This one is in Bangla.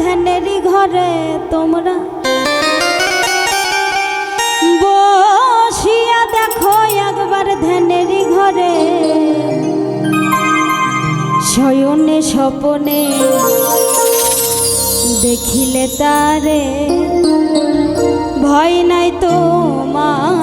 ধ্যানেরই ঘরে তোমরা বসিয়া দেখো একবার ধ্যানেরই ঘরে। শয়নে স্বপনে দেখিলে তারে, ভয় নাই তোমার।